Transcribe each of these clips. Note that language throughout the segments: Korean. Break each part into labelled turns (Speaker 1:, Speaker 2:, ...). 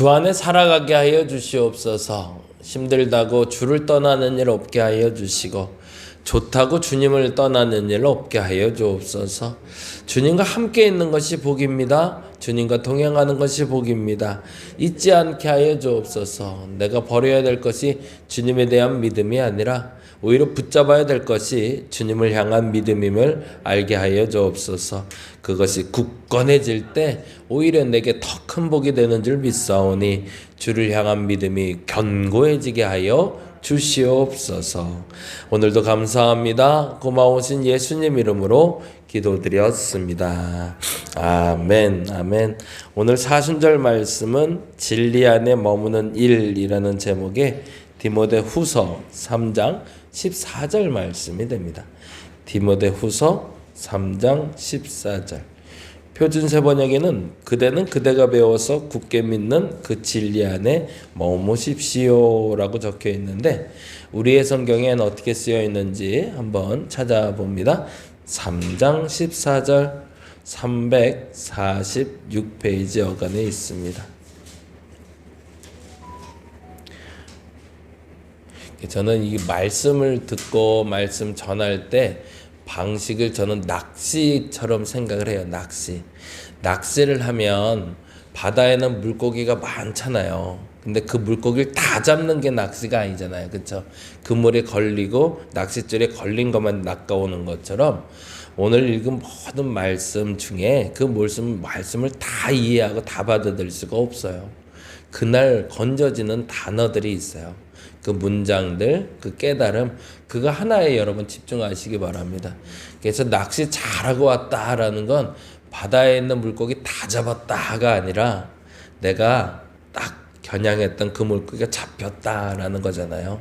Speaker 1: 주 안에 살아가게 하여 주시옵소서. 힘들다고 주를 떠나는 일 없게 하여 주시고 좋다고 주님을 떠나는 일 없게 하여 주옵소서. 주님과 함께 있는 것이 복입니다. 주님과 동행하는 것이 복입니다. 잊지 않게 하여 주옵소서. 내가 버려야 될 것이 주님에 대한 믿음이 아니라 오히려 붙잡아야 될 것이 주님을 향한 믿음임을 알게 하여 주옵소서. 그것이 굳건해질 때 오히려 내게 더 큰 복이 되는 줄 믿사오니 주를 향한 믿음이 견고해지게 하여 주시옵소서. 오늘도 감사합니다. 고마우신 예수님 이름으로 기도드렸습니다. 아멘, 아멘. 오늘 사순절 말씀은 진리 안에 머무는 일이라는 제목의 디모데 후서 3장 14절 말씀이 됩니다. 디모데 후서 3장 14절. 표준세 번역에는 그대는 그대가 배워서 굳게 믿는 그 진리 안에 머무십시오라고 적혀 있는데 우리의 성경엔 어떻게 쓰여 있는지 한번 찾아봅니다. 3장 14절 346페이지 어간에 있습니다. 저는 이 말씀을 듣고 말씀 전할 때 방식을 저는 낚시처럼 생각을 해요. 낚시. 낚시를 하면 바다에는 물고기가 많잖아요. 근데 그 물고기를 다 잡는 게 낚시가 아니잖아요. 그렇죠? 그물에 걸리고 낚싯줄에 걸린 것만 낚아오는 것처럼 오늘 읽은 모든 말씀 중에 그 말씀, 말씀을 다 이해하고 다 받아들일 수가 없어요. 그날 건져지는 단어들이 있어요. 그 문장들, 그 깨달음, 그거 하나에 여러분 집중하시기 바랍니다. 그래서 낚시 잘하고 왔다라는 건 바다에 있는 물고기 다 잡았다가 아니라 내가 딱 겨냥했던 그 물고기가 잡혔다라는 거잖아요.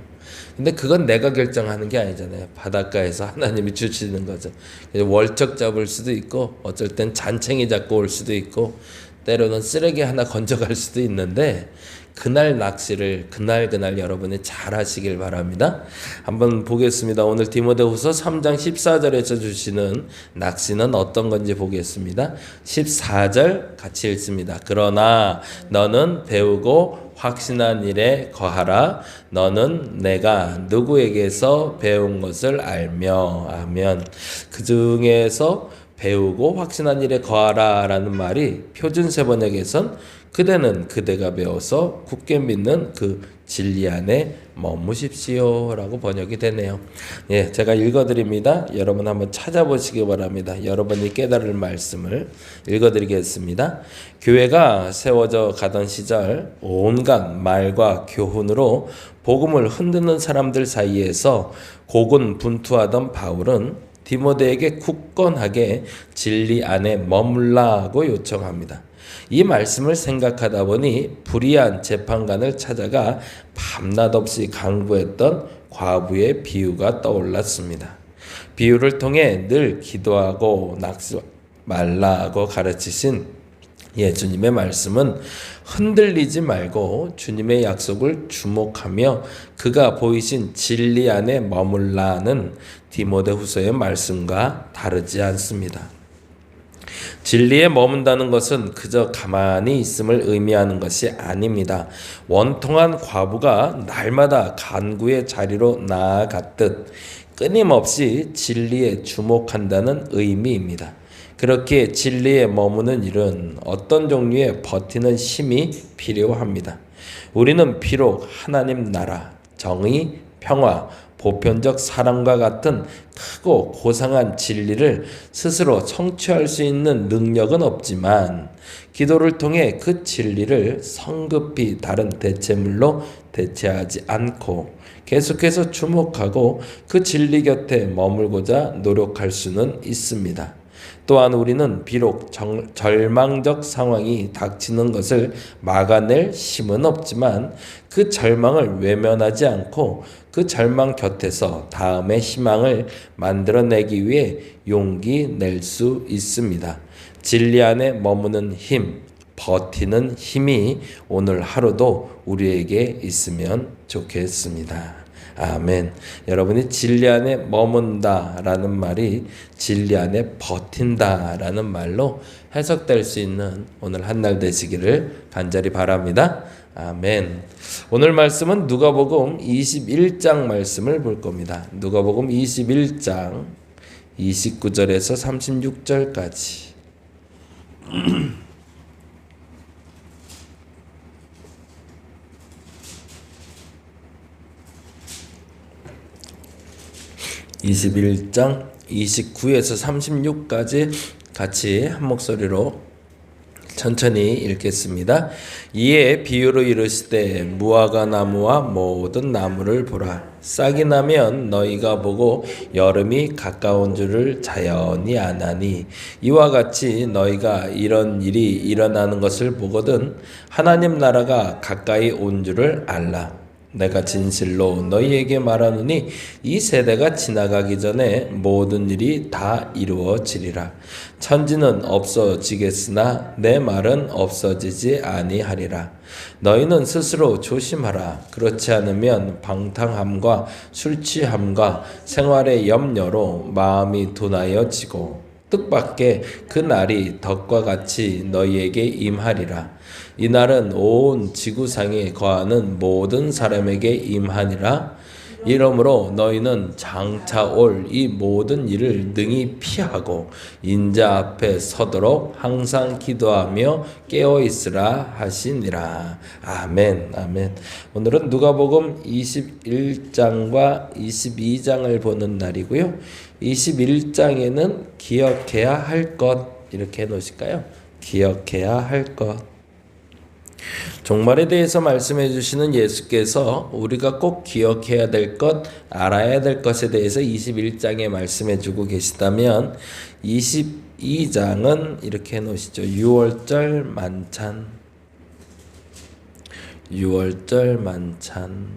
Speaker 1: 근데 그건 내가 결정하는 게 아니잖아요. 바닷가에서 하나님이 주시는 거죠. 월척 잡을 수도 있고 어쩔 땐 잔챙이 잡고 올 수도 있고 때로는 쓰레기 하나 건져갈 수도 있는데 그날 낚시를 그날 그날 여러분이 잘 하시길 바랍니다. 한번 보겠습니다. 오늘 디모데후서 3장 14절에서 주시는 낚시는 어떤 건지 보겠습니다. 14절 같이 읽습니다. 그러나 너는 배우고 확신한 일에 거하라. 너는 내가 누구에게서 배운 것을 알며 아면 그 중에서 배우고 확신한 일에 거하라라는 말이 표준 세번역에선 그대는 그대가 배워서 굳게 믿는 그 진리 안에 머무십시오라고 번역이 되네요. 예, 제가 읽어드립니다. 여러분 한번 찾아보시기 바랍니다. 여러분이 깨달을 말씀을 읽어드리겠습니다. 교회가 세워져 가던 시절 온갖 말과 교훈으로 복음을 흔드는 사람들 사이에서 고군 분투하던 바울은 디모데에게 굳건하게 진리 안에 머물라고 요청합니다. 이 말씀을 생각하다 보니 불의한 재판관을 찾아가 밤낮 없이 강구했던 과부의 비유가 떠올랐습니다. 비유를 통해 늘 기도하고 낙수 말라고 가르치신 예수님의 말씀은 흔들리지 말고 주님의 약속을 주목하며 그가 보이신 진리 안에 머물라는 디모데후서의 말씀과 다르지 않습니다. 진리에 머문다는 것은 그저 가만히 있음을 의미하는 것이 아닙니다. 원통한 과부가 날마다 간구의 자리로 나아갔듯 끊임없이 진리에 주목한다는 의미입니다. 그렇게 진리에 머무는 일은 어떤 종류의 버티는 힘이 필요합니다. 우리는 비록 하나님 나라, 정의, 평화, 보편적 사랑과 같은 크고 고상한 진리를 스스로 성취할 수 있는 능력은 없지만 기도를 통해 그 진리를 성급히 다른 대체물로 대체하지 않고 계속해서 주목하고 그 진리 곁에 머물고자 노력할 수는 있습니다. 또한 우리는 비록 정, 절망적 상황이 닥치는 것을 막아낼 힘은 없지만 그 절망을 외면하지 않고 그 절망 곁에서 다음의 희망을 만들어내기 위해 용기 낼 수 있습니다. 진리 안에 머무는 힘, 버티는 힘이 오늘 하루도 우리에게 있으면 좋겠습니다. 아멘. 여러분이 진리 안에 머문다라는 말이 진리 안에 버틴다라는 말로 해석될 수 있는 오늘 한 날 되시기를 간절히 바랍니다. 아멘. 오늘 말씀은 누가복음 21장 말씀을 볼 겁니다. 누가복음 21장 29절에서 36절까지. 21장 29에서 36까지 같이 한 목소리로 천천히 읽겠습니다. 이에 비유로 이르시되 무화과 나무와 모든 나무를 보라. 싹이 나면 너희가 보고 여름이 가까운 줄을 자연히 아나니 이와 같이 너희가 이런 일이 일어나는 것을 보거든 하나님 나라가 가까이 온 줄을 알라. 내가 진실로 너희에게 말하노니 이 세대가 지나가기 전에 모든 일이 다 이루어지리라. 천지는 없어지겠으나 내 말은 없어지지 아니하리라. 너희는 스스로 조심하라. 그렇지 않으면 방탕함과 술 취함과 생활의 염려로 마음이 둔하여지고 뜻밖의 그 날이 덕과 같이 너희에게 임하리라. 이 날은 온 지구상에 거하는 모든 사람에게 임하니라. 이러므로 너희는 장차 올 이 모든 일을 능히 피하고 인자 앞에 서도록 항상 기도하며 깨어 있으라 하시니라. 아멘. 아멘. 오늘은 누가복음 21장과 22장을 보는 날이고요. 21장에는 기억해야 할 것 이렇게 해 놓으실까요? 기억해야 할 것. 종말에 대해서 말씀해 주시는 예수께서 우리가 꼭 기억해야 될 것, 알아야 될 것에 대해서 21장에 말씀해 주고 계시다면 22장은 이렇게 해 놓으시죠. 6월절 만찬. 6월절 만찬.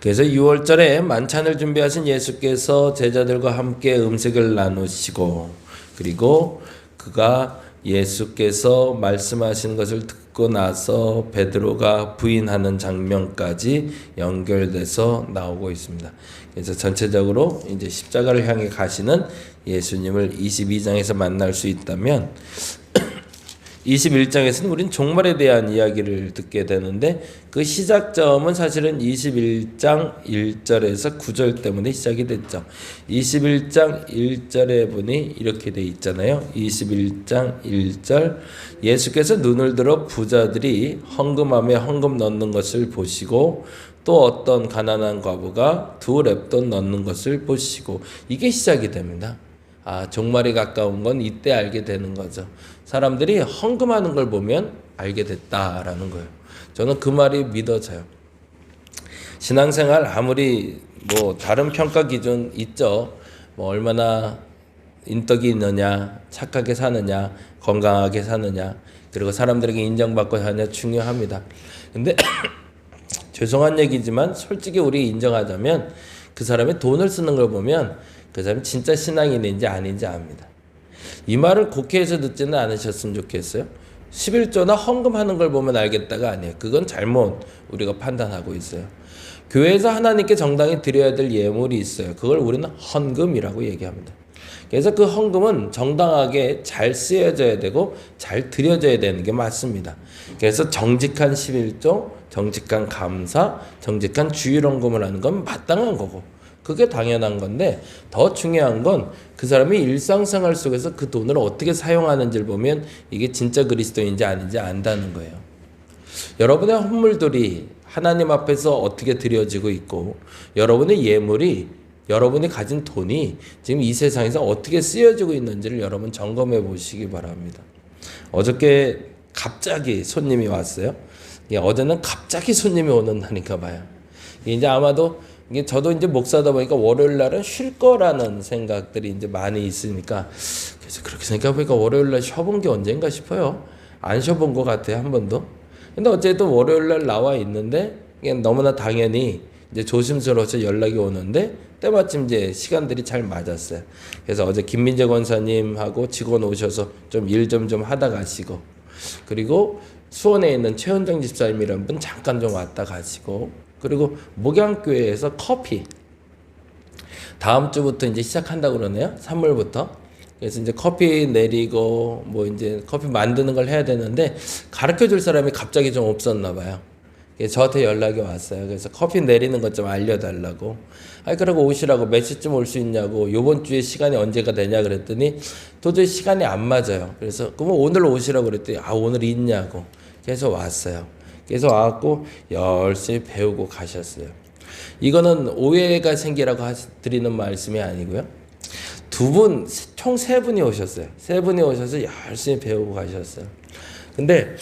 Speaker 1: 그래서 6월절에 만찬을 준비하신 예수께서 제자들과 함께 음식을 나누시고 그리고 그가 예수께서 말씀하신 것을 듣고 나서 베드로가 부인하는 장면까지 연결돼서 나오고 있습니다. 그래서 전체적으로 이제 십자가를 향해 가시는 예수님을 22장에서 만날 수 있다면 21장에서는 우린 종말에 대한 이야기를 듣게 되는데 그 시작점은 사실은 21장 1절에서 9절 때문에 시작이 됐죠. 21장 1절에 보니 이렇게 돼 있잖아요. 21장 1절 예수께서 눈을 들어 부자들이 헌금함에 헌금 넣는 것을 보시고 또 어떤 가난한 과부가 두 랩돈 넣는 것을 보시고 이게 시작이 됩니다. 아, 종말이 가까운 건 이때 알게 되는 거죠. 사람들이 헌금하는 걸 보면 알게 됐다라는 거예요. 저는 그 말이 믿어져요. 신앙생활 아무리 뭐 다른 평가 기준 있죠. 뭐 얼마나 인덕이 있느냐, 착하게 사느냐, 건강하게 사느냐, 그리고 사람들에게 인정받고 사느냐 중요합니다. 근데 죄송한 얘기지만 솔직히 우리 인정하자면 그 사람이 돈을 쓰는 걸 보면 그 사람이 진짜 신앙인인지 아닌지 압니다. 이 말을 국회에서 듣지는 않으셨으면 좋겠어요. 11조나 헌금하는 걸 보면 알겠다가 아니에요. 그건 잘못 우리가 판단하고 있어요. 교회에서 하나님께 정당히 드려야 될 예물이 있어요. 그걸 우리는 헌금이라고 얘기합니다. 그래서 그 헌금은 정당하게 잘 쓰여져야 되고 잘 드려져야 되는 게 맞습니다. 그래서 정직한 11조, 정직한 감사, 정직한 주일 헌금을 하는 건 마땅한 거고 그게 당연한 건데 더 중요한 건 그 사람이 일상생활 속에서 그 돈을 어떻게 사용하는지를 보면 이게 진짜 그리스도인지 아닌지 안다는 거예요. 여러분의 헌물들이 하나님 앞에서 어떻게 드려지고 있고 여러분의 예물이 여러분이 가진 돈이 지금 이 세상에서 어떻게 쓰여지고 있는지를 여러분 점검해 보시기 바랍니다. 어저께 갑자기 손님이 왔어요. 어제는 갑자기 손님이 오는 날인가 봐요. 이제 아마도 이게 저도 이제 목사다 보니까 월요일 날은 쉴 거라는 생각들이 이제 많이 있으니까 그래서 그렇게 생각해 보니까 월요일 날 쉬어본 게 언젠가 싶어요. 안 쉬어본 것 같아요 한 번도. 근데 어쨌든 월요일 날 나와 있는데 그냥 너무나 당연히 이제 조심스러워서 연락이 오는데 때마침 이제 시간들이 잘 맞았어요. 그래서 어제 김민재 권사님하고 직원 오셔서 좀 일 좀 좀 하다 가시고 그리고 수원에 있는 최원정 집사님이라는 분 잠깐 좀 왔다 가시고 그리고 목양교회에서 커피. 다음 주부터 이제 시작한다고 그러네요. 3월부터. 그래서 이제 커피 내리고 뭐 이제 커피 만드는 걸 해야 되는데 가르쳐 줄 사람이 갑자기 좀 없었나 봐요. 저한테 연락이 왔어요. 그래서 커피 내리는 것 좀 알려달라고. 아이 그러고 오시라고 몇 시쯤 올 수 있냐고 요번 주에 시간이 언제가 되냐 그랬더니 도저히 시간이 안 맞아요. 그래서 그럼 오늘 오시라고 그랬더니 아 오늘 있냐고. 그래서 왔어요. 그래서 와갖고 열심히 배우고 가셨어요. 이거는 오해가 생기라고 드리는 말씀이 아니고요. 두 분, 총 세 분이 오셨어요. 세 분이 오셔서 열심히 배우고 가셨어요. 근데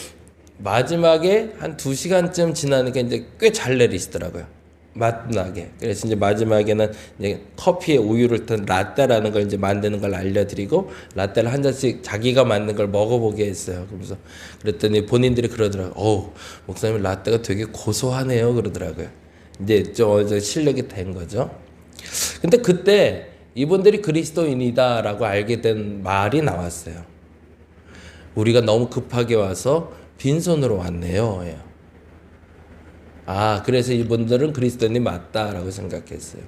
Speaker 1: 마지막에 한 두 시간쯤 지나니까 이제 꽤 잘 내리시더라고요. 맛나게. 그래서 이제 마지막에는 이제 커피에 우유를 든 라떼라는 걸 이제 만드는 걸 알려드리고 라떼를 한 잔씩 자기가 만든 걸 먹어보게 했어요. 그래서 그랬더니 본인들이 그러더라고요. 어우, 목사님 라떼가 되게 고소하네요. 그러더라고요. 이제 좀 실력이 된 거죠. 근데 그때 이분들이 그리스도인이다라고 알게 된 말이 나왔어요. 우리가 너무 급하게 와서 빈손으로 왔네요. 예. 아, 그래서 이분들은 그리스도인이 맞다라고 생각했어요.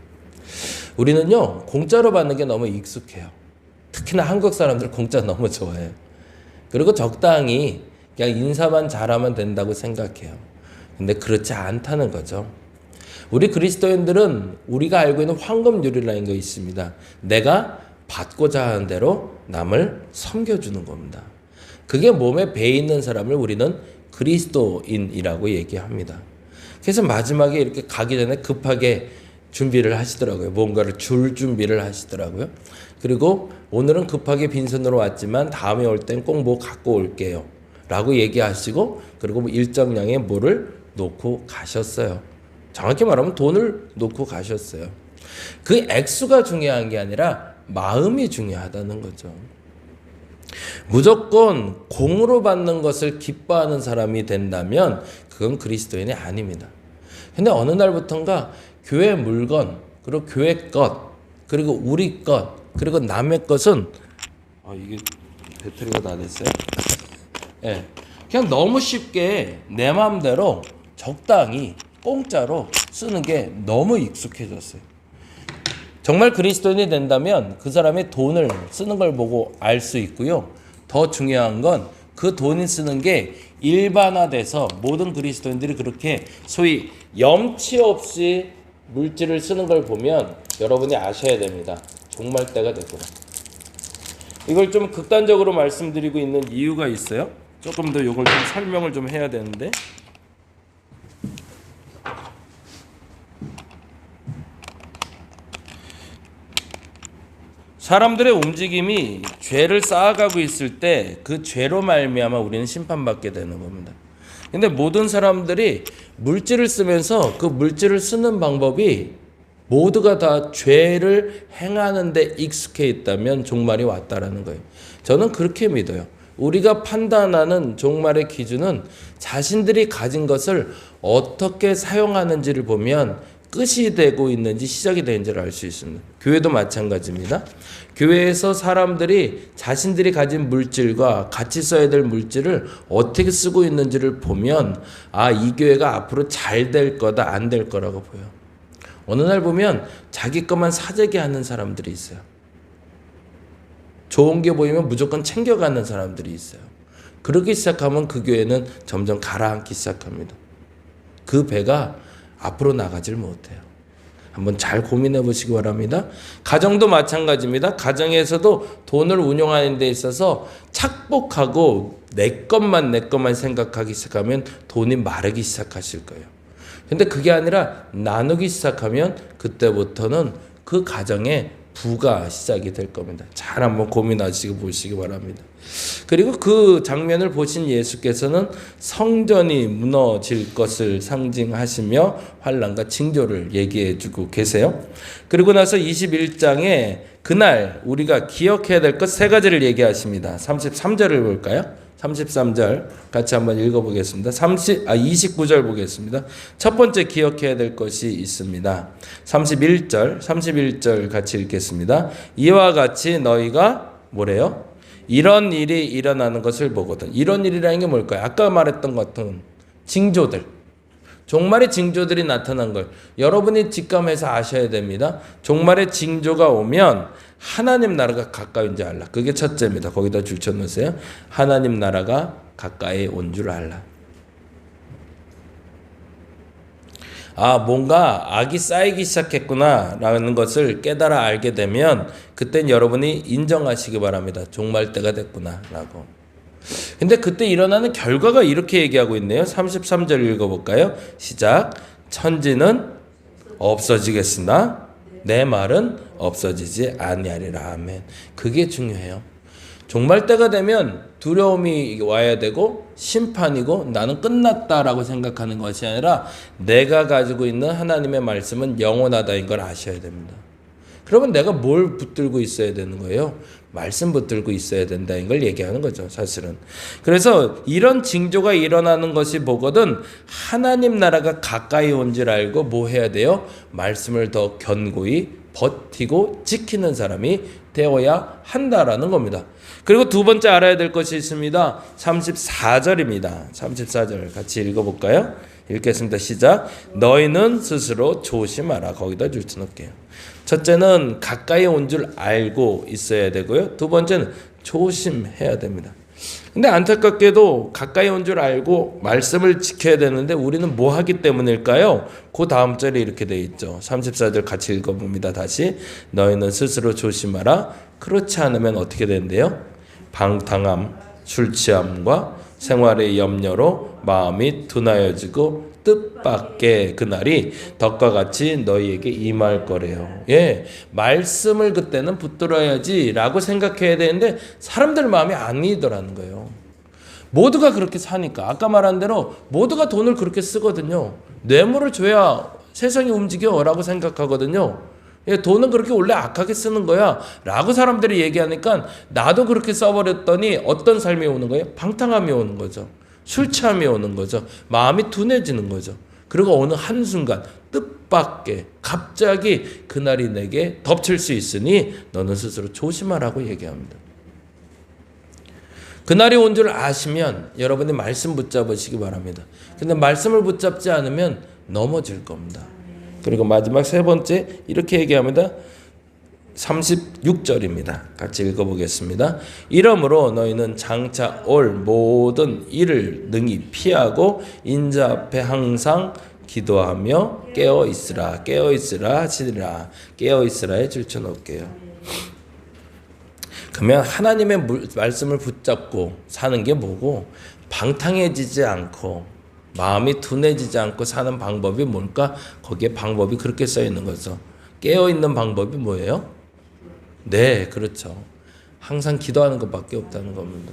Speaker 1: 우리는요, 공짜로 받는 게 너무 익숙해요. 특히나 한국 사람들 공짜 너무 좋아해요. 그리고 적당히 그냥 인사만 잘하면 된다고 생각해요. 근데 그렇지 않다는 거죠. 우리 그리스도인들은 우리가 알고 있는 황금률이라는 거 있습니다. 내가 받고자 하는 대로 남을 섬겨주는 겁니다. 그게 몸에 배 있는 사람을 우리는 그리스도인이라고 얘기합니다. 그래서 마지막에 이렇게 가기 전에 급하게 준비를 하시더라고요. 뭔가를 줄 준비를 하시더라고요. 그리고 오늘은 급하게 빈손으로 왔지만 다음에 올 땐 꼭 뭐 갖고 올게요. 라고 얘기하시고 그리고 뭐 일정량의 뭐를 놓고 가셨어요. 정확히 말하면 돈을 놓고 가셨어요. 그 액수가 중요한 게 아니라 마음이 중요하다는 거죠. 무조건 공으로 받는 것을 기뻐하는 사람이 된다면 그건 그리스도인이 아닙니다. 근데 어느 날부턴가 교회 물건, 그리고 교회 것, 그리고 우리 것, 그리고 남의 것은 아 이게 배터리가 다 됐어요. 예. 그냥 너무 쉽게 내 마음대로 적당히 공짜로 쓰는 게 너무 익숙해졌어요. 정말 그리스도인이 된다면 그 사람이 돈을 쓰는 걸 보고 알 수 있고요. 더 중요한 건 그 돈이 쓰는 게 일반화돼서 모든 그리스도인들이 그렇게 소위 염치 없이 물질을 쓰는 걸 보면 여러분이 아셔야 됩니다. 종말 때가 됐구나. 이걸 좀 극단적으로 말씀드리고 있는 이유가 있어요. 조금 더 이걸 좀 설명을 좀 해야 되는데 사람들의 움직임이 죄를 쌓아가고 있을 때 그 죄로 말미암아 우리는 심판받게 되는 겁니다. 근데 모든 사람들이 물질을 쓰면서 그 물질을 쓰는 방법이 모두가 다 죄를 행하는데 익숙해 있다면 종말이 왔다라는 거예요. 저는 그렇게 믿어요. 우리가 판단하는 종말의 기준은 자신들이 가진 것을 어떻게 사용하는지를 보면 끝이 되고 있는지 시작이 되는지를 알 수 있습니다. 교회도 마찬가지입니다. 교회에서 사람들이 자신들이 가진 물질과 같이 써야 될 물질을 어떻게 쓰고 있는지를 보면 아, 이 교회가 앞으로 잘 될 거다, 안 될 거라고 보여. 어느 날 보면 자기 것만 사재기 하는 사람들이 있어요. 좋은 게 보이면 무조건 챙겨가는 사람들이 있어요. 그렇게 시작하면 그 교회는 점점 가라앉기 시작합니다. 그 배가 앞으로 나가질 못해요. 한번 잘 고민해 보시기 바랍니다. 가정도 마찬가지입니다. 가정에서도 돈을 운용하는 데 있어서 착복하고 내 것만 내 것만 생각하기 시작하면 돈이 마르기 시작하실 거예요. 근데 그게 아니라 나누기 시작하면 그때부터는 그 가정에 부가 시작이 될 겁니다. 잘 한번 고민하시고 보시기 바랍니다. 그리고 그 장면을 보신 예수께서는 성전이 무너질 것을 상징하시며 환란과 징조를 얘기해 주고 계세요. 그리고 나서 21장에 그날 우리가 기억해야 될 것 세 가지를 얘기하십니다. 33절을 볼까요? 33절 같이 한번 읽어보겠습니다. 30, 아, 29절 보겠습니다. 첫 번째 기억해야 될 것이 있습니다. 31절, 31절 같이 읽겠습니다. 이와 같이 너희가 뭐래요? 이런 일이 일어나는 것을 보거든. 이런 일이라는 게 뭘까요? 아까 말했던 것 같은 징조들. 종말의 징조들이 나타난 걸 여러분이 직감해서 아셔야 됩니다. 종말의 징조가 오면 하나님 나라가 가까이인지 알라. 그게 첫째입니다. 거기다 줄쳐 놓으세요. 하나님 나라가 가까이 온 줄 알라. 아, 뭔가 악이 쌓이기 시작했구나 라는 것을 깨달아 알게 되면 그땐 여러분이 인정하시기 바랍니다. 종말 때가 됐구나 라고. 근데 그때 일어나는 결과가 이렇게 얘기하고 있네요. 33절 읽어볼까요? 시작. 천지는 없어지겠으나 내 말은 없어지지 아니하리라. 아멘. 그게 중요해요. 종말 때가 되면 두려움이 와야 되고 심판이고 나는 끝났다라고 생각하는 것이 아니라 내가 가지고 있는 하나님의 말씀은 영원하다인 걸 아셔야 됩니다. 그러면 내가 뭘 붙들고 있어야 되는 거예요? 말씀 붙들고 있어야 된다는 걸 얘기하는 거죠, 사실은. 그래서 이런 징조가 일어나는 것이 보거든 하나님 나라가 가까이 온 줄 알고 뭐 해야 돼요? 말씀을 더 견고히 버티고 지키는 사람이 되어야 한다라는 겁니다. 그리고 두 번째 알아야 될 것이 있습니다. 34절입니다. 34절 같이 읽어볼까요? 읽겠습니다. 시작. 너희는 스스로 조심하라. 거기다 줄쳐 놓을게요. 첫째는 가까이 온 줄 알고 있어야 되고요. 두 번째는 조심해야 됩니다. 근데 안타깝게도 가까이 온 줄 알고 말씀을 지켜야 되는데 우리는 뭐 하기 때문일까요? 그 다음 절에 이렇게 돼 있죠. 34절 같이 읽어 봅니다. 다시 너희는 스스로 조심하라. 그렇지 않으면 어떻게 된대요? 방탕함, 술 취함과 생활의 염려로 마음이 둔하여지고 뜻밖의 그날이 덕과 같이 너희에게 임할 거래요. 예, 말씀을 그때는 붙들어야지라고 생각해야 되는데 사람들 마음이 아니더라는 거예요. 모두가 그렇게 사니까 아까 말한 대로 모두가 돈을 그렇게 쓰거든요. 뇌물을 줘야 세상이 움직여라고 생각하거든요. 예, 돈은 그렇게 원래 악하게 쓰는 거야. 라고 사람들이 얘기하니까 나도 그렇게 써버렸더니 어떤 삶이 오는 거예요? 방탕함이 오는 거죠. 술 취함이 오는 거죠. 마음이 둔해지는 거죠. 그리고 어느 한순간 뜻밖의 갑자기 그날이 내게 덮칠 수 있으니 너는 스스로 조심하라고 얘기합니다. 그날이 온 줄 아시면 여러분이 말씀 붙잡으시기 바랍니다. 근데 말씀을 붙잡지 않으면 넘어질 겁니다. 그리고 마지막 세 번째 이렇게 얘기합니다. 36절입니다. 같이 읽어보겠습니다. 이러므로 너희는 장차 올 모든 일을 능히 피하고 인자 앞에 항상 기도하며 깨어 있으라 깨어 있으라 하시리라 깨어 있으라에 줄쳐 놓을게요. 그러면 하나님의 물, 말씀을 붙잡고 사는 게 뭐고 방탕해지지 않고 마음이 둔해지지 않고 사는 방법이 뭘까? 거기에 방법이 그렇게 써 있는 거죠. 깨어 있는 방법이 뭐예요? 네, 그렇죠. 항상 기도하는 것밖에 없다는 겁니다.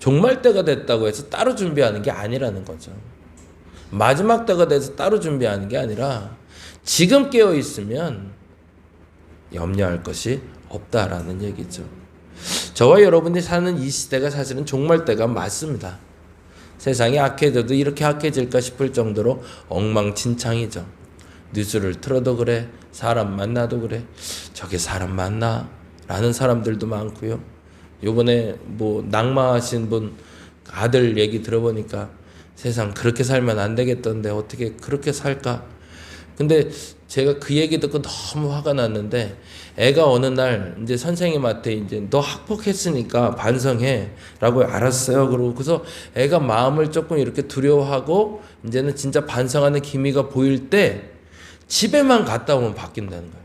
Speaker 1: 종말 때가 됐다고 해서 따로 준비하는 게 아니라는 거죠. 마지막 때가 돼서 따로 준비하는 게 아니라 지금 깨어 있으면 염려할 것이 없다라는 얘기죠. 저와 여러분이 사는 이 시대가 사실은 종말 때가 맞습니다. 세상이 악해져도 이렇게 악해질까 싶을 정도로 엉망진창이죠. 뉴스를 틀어도 그래, 사람 만나도 그래, 저게 사람 만나? 라는 사람들도 많고요. 요번에 뭐 낙마하신 분 아들 얘기 들어보니까 세상 그렇게 살면 안 되겠던데 어떻게 그렇게 살까? 근데 제가 그 얘기 듣고 너무 화가 났는데 애가 어느 날 이제 선생님한테 이제 너 학폭했으니까 반성해라고 알았어요. 그러고 그래서 애가 마음을 조금 이렇게 두려워하고 이제는 진짜 반성하는 기미가 보일 때 집에만 갔다 오면 바뀐다는 거예요.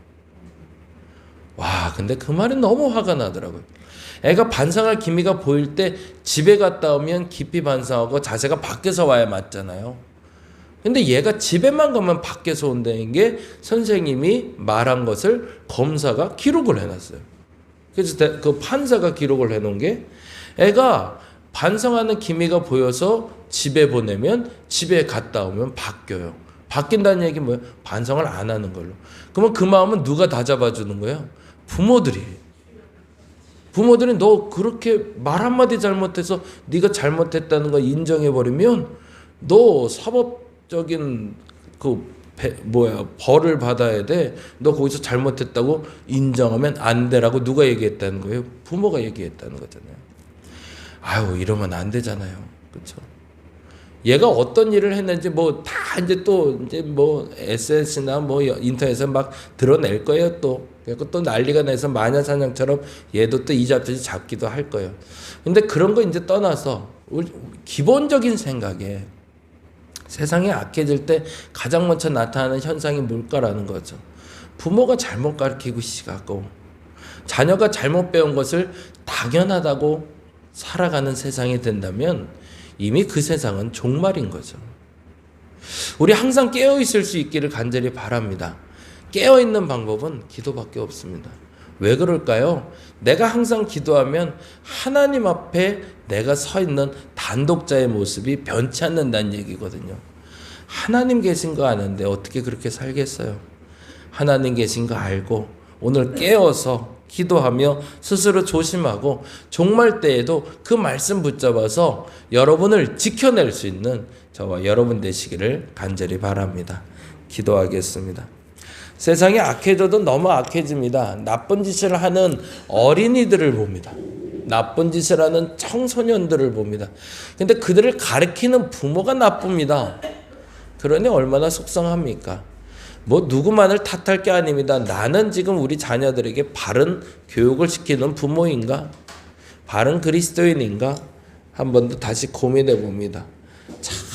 Speaker 1: 와, 근데 그 말이 너무 화가 나더라고요. 애가 반성할 기미가 보일 때 집에 갔다 오면 깊이 반성하고 자세가 밖에서 와야 맞잖아요. 근데 얘가 집에만 가면 밖에서 온다는 게 선생님이 말한 것을 검사가 기록을 해놨어요. 그래서 그 판사가 기록을 해놓은 게 애가 반성하는 기미가 보여서 집에 보내면 집에 갔다 오면 바뀌어요. 바뀐다는 얘기 뭐예요? 반성을 안 하는 걸로. 그러면 그 마음은 누가 다 잡아주는 거예요? 부모들이. 부모들이 너 그렇게 말 한마디 잘못해서 네가 잘못했다는 걸 인정해 버리면 너 사법 적인 그 배, 뭐야 벌을 받아야 돼. 너 거기서 잘못했다고 인정하면 안 되라고 누가 얘기했다는 거예요? 부모가 얘기했다는 거잖아요. 아유 이러면 안 되잖아요. 그렇죠? 얘가 어떤 일을 했는지 뭐 다 이제 또 이제 뭐 SNS나 뭐 인터넷에 막 드러낼 거예요 또. 그래서 또 난리가 나서 마녀 사냥처럼 얘도 또 이잡듯이 잡기도 할 거예요. 근데 그런 거 이제 떠나서 기본적인 생각에 세상이 악해질 때 가장 먼저 나타나는 현상이 뭘까라는 거죠. 부모가 잘못 가르치고 시작하고 자녀가 잘못 배운 것을 당연하다고 살아가는 세상이 된다면 이미 그 세상은 종말인 거죠. 우리 항상 깨어 있을 수 있기를 간절히 바랍니다. 깨어 있는 방법은 기도밖에 없습니다. 왜 그럴까요? 내가 항상 기도하면 하나님 앞에 내가 서 있는 단독자의 모습이 변치 않는다는 얘기거든요. 하나님 계신 거 아는데 어떻게 그렇게 살겠어요? 하나님 계신 거 알고 오늘 깨어서 기도하며 스스로 조심하고 종말 때에도 그 말씀 붙잡아서 여러분을 지켜낼 수 있는 저와 여러분 되시기를 간절히 바랍니다. 기도하겠습니다. 세상이 악해져도 너무 악해집니다. 나쁜 짓을 하는 어린이들을 봅니다. 나쁜 짓을 하는 청소년들을 봅니다. 근데 그들을 가르치는 부모가 나쁩니다. 그러니 얼마나 속상합니까? 뭐 누구만을 탓할 게 아닙니다. 나는 지금 우리 자녀들에게 바른 교육을 시키는 부모인가? 바른 그리스도인인가? 한 번 더 다시 고민해 봅니다.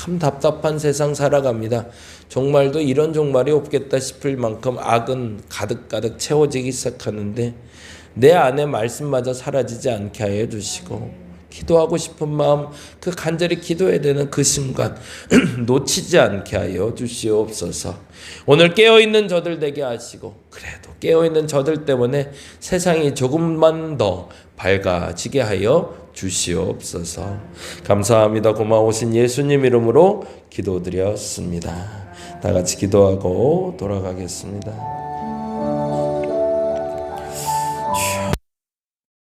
Speaker 1: 참 답답한 세상 살아갑니다. 종말도 이런 종말이 없겠다 싶을 만큼 악은 가득가득 채워지기 시작하는데 내 안에 말씀마저 사라지지 않게 하여 주시고 기도하고 싶은 마음 그 간절히 기도해야 되는 그 순간 놓치지 않게 하여 주시옵소서. 오늘 깨어 있는 저들 되게 하시고 그래도 깨어 있는 저들 때문에 세상이 조금만 더 밝아지게 하여 주시옵소서. 감사합니다. 고마우신 예수님 이름으로 기도드렸습니다. 다 같이 기도하고 돌아가겠습니다.